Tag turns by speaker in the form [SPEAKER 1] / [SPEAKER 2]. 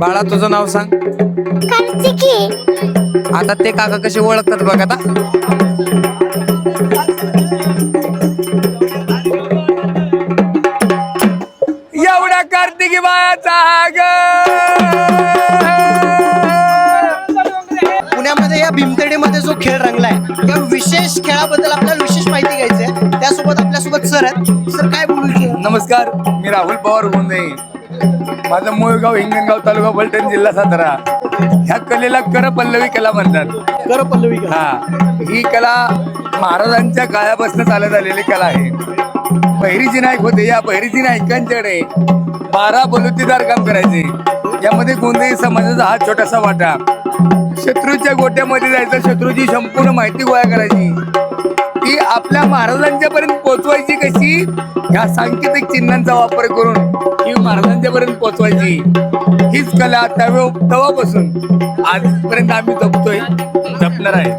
[SPEAKER 1] बाळा तुझं नाव सांग.
[SPEAKER 2] कार्तिकी.
[SPEAKER 1] आता ते काका कसे ओळखतात बघ आता. एवढ्या कार्तिकी बायाचा ग
[SPEAKER 3] पुण्यामध्ये या भीमतडीमध्ये जो खेळ रंगलाय त्या विशेष खेळाबद्दल आपल्याला विशेष माहिती घ्यायची आहे त्यासोबत आपल्यासोबत सर आहेत. सर काय बोलू इच्छिता?
[SPEAKER 4] नमस्कार मी राहुल पवार गोंदे माझं मूळ गाव हिंगणगाव तालुका फलटण जिल्हा सातारा. ह्या कलेला कर पल्लवी कला म्हणतात.
[SPEAKER 3] कर पल्लवी का
[SPEAKER 4] हा ही कला महाराजांच्या काळापासून चालत आलेली कला आहे. बहिरीजी नाईक होते या बहिरीजी नाईकांच्याकडे बारा बलुतीदार काम करायचे. यामध्ये गोंधळी समाजाचा हा छोटासा वाटा. शत्रूच्या गोट्यामध्ये जायचं शत्रूची संपूर्ण माहिती गोळा करायची. ती आपल्या महाराजांच्या पर्यंत पोहोचवायची कशी? ह्या सांकेतिक चिन्हांचा वापर करून ही महाराजांच्या पर्यंत पोहोचवायची. हीच कला त्यावेळी तेव्हापासून आजपर्यंत आम्ही जपतोय जपणार आहे.